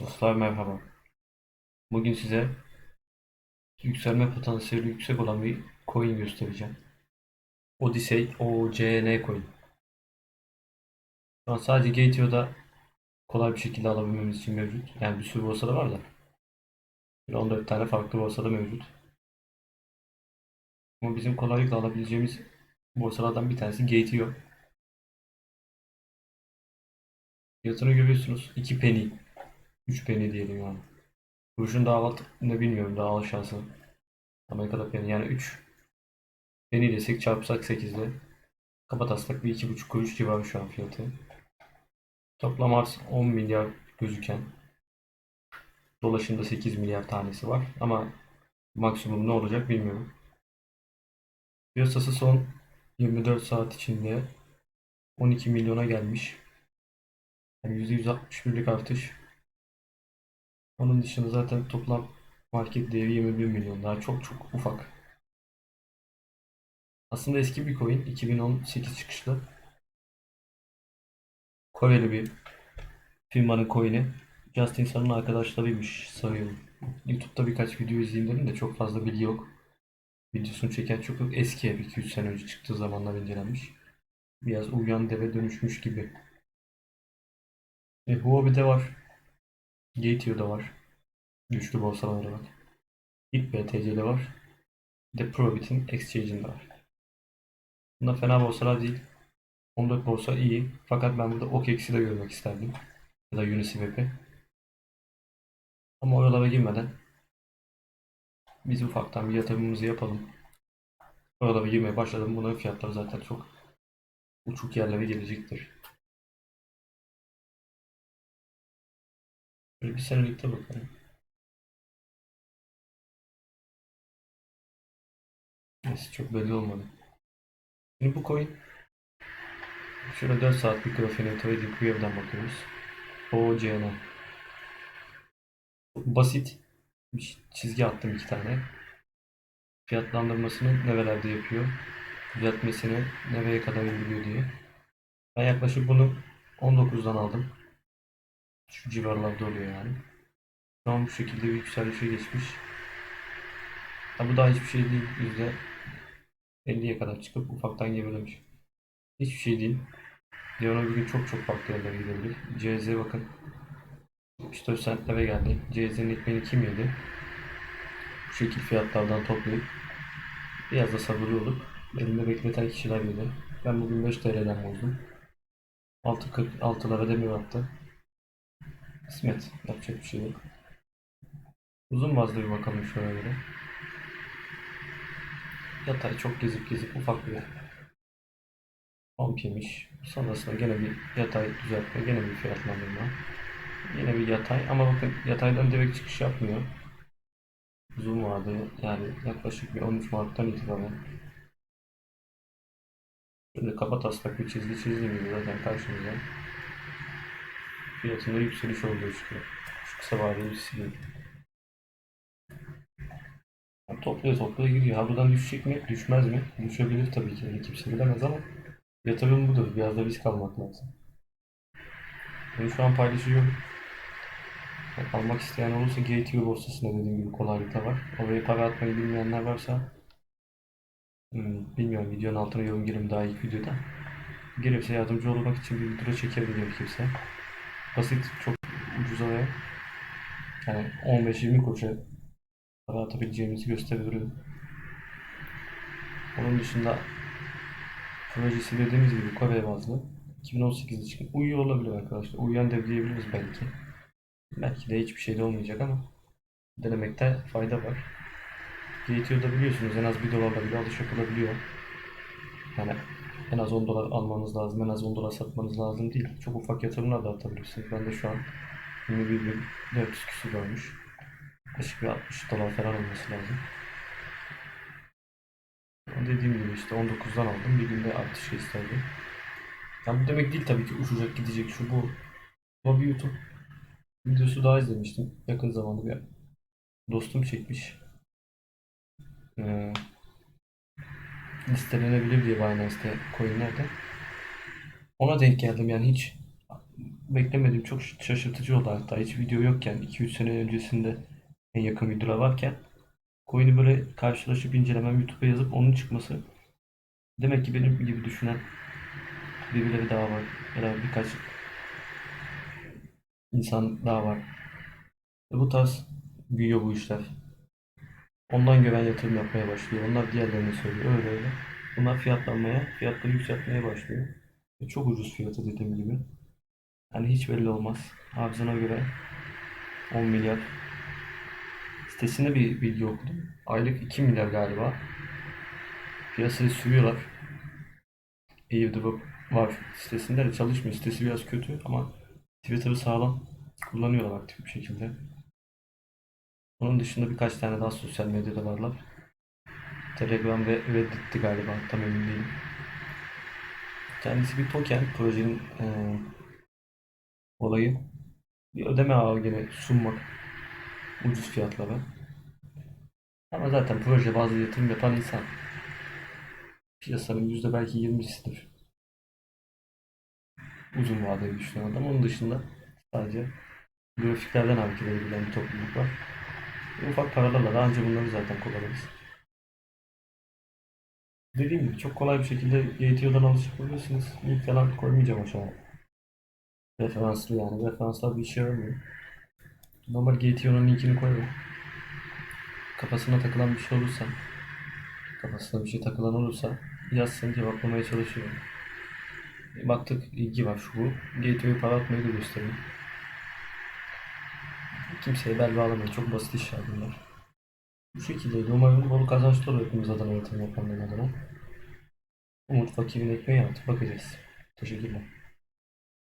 Dostlar merhaba. Bugün size yükselme potansiyeli yüksek olan bir coin göstereceğim. Odyssey OCN coin. Şu an sadece Gateo'da kolay bir şekilde alabilmemiz için mevcut. Yani bir sürü borsada var da. Bir 14 tane farklı borsada mevcut. Ama bizim kolaylıkla alabileceğimiz borsalardan bir tanesi Gateo. Fiyatını görüyorsunuz. 2 penny. 3 penny diyelim yani. Kuruşun alt ne bilmiyorum daha aşağısı. Amerika'da penny yani 3 penny desek çarpsak 8 ile kabataslak bir 2,5 kuruş civarı şu an fiyatı. Toplam arz 10 milyar gözüken dolaşımda 8 milyar tanesi var ama maksimum ne olacak bilmiyorum. Piyasası son 24 saat içinde 12 milyona gelmiş. Yani %161'lik artış. Onun dışında zaten toplam market değeri 21 milyon. Daha çok çok ufak. Aslında eski bir coin. 2018 çıkışlı. Koreli bir firmanın coin'i. Justin Sun'un arkadaşlarıymış sanıyorum. YouTube'da birkaç video izleyeyim dedim de çok fazla bilgi yok. Videosunu çeken çok yok. Eski 2-3 sene önce çıktığı zamanlar incelenmiş. Biraz uyan deve dönüşmüş gibi. E, Huobi'de var. Gateo'da var. Güçlü borsalar olarak. BitBTC'de var. Bir de Probit'in Exchange'inde var. Bunlar fena borsalar değil. 14 borsa iyi. Fakat ben burada OKEX'i de görmek isterdim. Ya da Uniswap'i. Ama oralara girmeden biz ufaktan bir yatırımımızı yapalım. Oralara girmeye başladım. Bunların fiyatları zaten çok uçuk yerlere gelecektir. Bir senelikte bakalım. Neyse çok belli olmadı. Şimdi bu coin şöyle 4 saatlik grafiğine trading view'dan bakıyoruz. OCN. Basit bir çizgi attım iki tane. Fiyatlandırmasını nerelerde yapıyor? Düzeltmesini nereye kadar indiriyor diye. Ben yaklaşık bunu 19'dan aldım. Şu civarlarda oluyor yani. Şu an bu şekilde bir yükselişe geçmiş. Ha, bu daha hiçbir şey değil. Yüzde 50'ye kadar çıkıp ufaktan gerilemiş. Hiçbir şey değil. Yarın bir gün çok çok farklı yerlere gidebilir. CZ bakın. 74 centlere geldi. CZ'nin ekmeğini kim yedi? Bu şekil fiyatlardan toplayıp biraz da sabırlı olup elinde bekleten kişiler yedi. Ben bugün 5 TL'den bozdum. 6.46'lara demir attı. Kısmet. Yapacak bir şey yok. Uzun bazda bir bakalım şöyle göre. Yatay çok gezip gezip ufak bir pump yemiş. Sonrasında gene bir yatay düzeltme, gene bir fiyatlandırma. Yine bir yatay ama bakın yataydan direkt çıkış yapmıyor. Uzun vardı yani yaklaşık bir 13 Mart'tan itibaren. Şöyle kaba bir çizgi çizdiğim gibi zaten karşımıza. Fiyatında yükseliş olduğu çıkıyor. Şu kısa vadeli sileyim. Yani toplaya toplaya gidiyor. Ha buradan düşecek mi? Düşmez mi? Düşebilir tabii ki. Yani kimse bilemez ama yatırım budur. Biraz da risk almak lazım. Bunu şu an paylaşıyorum. Almak isteyen olursa Gateway borsasında dediğim gibi kolaylıkla var. Oraya para atmayı bilmeyenler varsa hmm, bilmiyorum videonun altına yorum girim daha ilk videoda. Gelirse yardımcı olmak için bir video çekebilirim kimse. Basit, çok ucuz oraya. Yani 15-20 kuruşa para atabileceğimizi gösterebilirim. Onun dışında projesi dediğimiz gibi Kore bazlı 2018'de çıkan uyuyor olabilir arkadaşlar. Uyuyan dev diyebiliriz belki. Belki de hiçbir şey de olmayacak ama denemekte fayda var. GTO'da biliyorsunuz en az 1 dolarla bile alış yapılabiliyor. Yani en az 10 dolar almanız lazım, en az 10 dolar satmanız lazım değil. Çok ufak yatırımlar da atabilirsiniz. Ben de şu an 21.400 küsur olmuş. Yaklaşık bir 60 dolar falan olması lazım. Dediğim gibi işte 19'dan aldım. Bir günde artış gösterdi. Yani bu demek değil tabii ki uçacak gidecek şu bu. Ama bir YouTube videosu daha izlemiştim. Yakın zamanda bir dostum çekmiş. Ee, listelenebilir diye Binance'te coinlerde. Ona denk geldim yani hiç beklemediğim çok şaşırtıcı oldu hatta hiç video yokken 2-3 sene öncesinde en yakın videolar varken coin'i böyle karşılaşıp incelemem YouTube'a yazıp onun çıkması demek ki benim gibi düşünen birileri daha var ya birkaç insan daha var. Ve bu tarz büyüyor bu işler. Ondan gören yatırım yapmaya başlıyor. Onlar diğerlerine söylüyor. Öyle öyle. Bunlar fiyatlanmaya, fiyatları yükseltmeye başlıyor. Ve çok ucuz fiyatı dediğim gibi. Hani hiç belli olmaz. Arzına göre 10 milyar. Sitesinde bir bilgi okudum. Aylık 2 milyar galiba. Piyasayı sürüyorlar. Airdrop var sitesinde de çalışmıyor. Sitesi biraz kötü ama Twitter'ı sağlam kullanıyorlar aktif bir şekilde. Onun dışında birkaç tane daha sosyal medyada varlar. Telegram ve Reddit'ti galiba tam emin değilim. Kendisi bir token projenin eee, olayı. Bir ödeme ağı gene sunmak ucuz fiyatlara. Ama zaten proje bazlı yatırım yapan insan piyasanın yüzde belki 20'sidir. Uzun vadeli düşünen adam. Onun dışında sadece grafiklerden hareket edebilen bir topluluk var. Ufak paralarla daha önce bunları zaten kullanırız. Dediğim gibi çok kolay bir şekilde GTO'dan alışabilirsiniz. Link falan koymayacağım aşağıya. Referanslı yani. Referanslar bir işe yaramıyor. Normal GTO'nun linkini koyarım. Kafasına takılan bir şey olursa, kafasına bir şey takılan olursa yazsın cevaplamaya çalışıyorum. E, Baktık ilgi var şu bu. Gateway para atmayı da göstereyim. Kimseye bel bağlamayın. Çok basit işler bunlar. Bu şekildeydi. Umarım bol kazançlı olur hepimiz adına yatırım yapanların adına. Umut fakirin ekmeği artık bakacağız. Teşekkürler.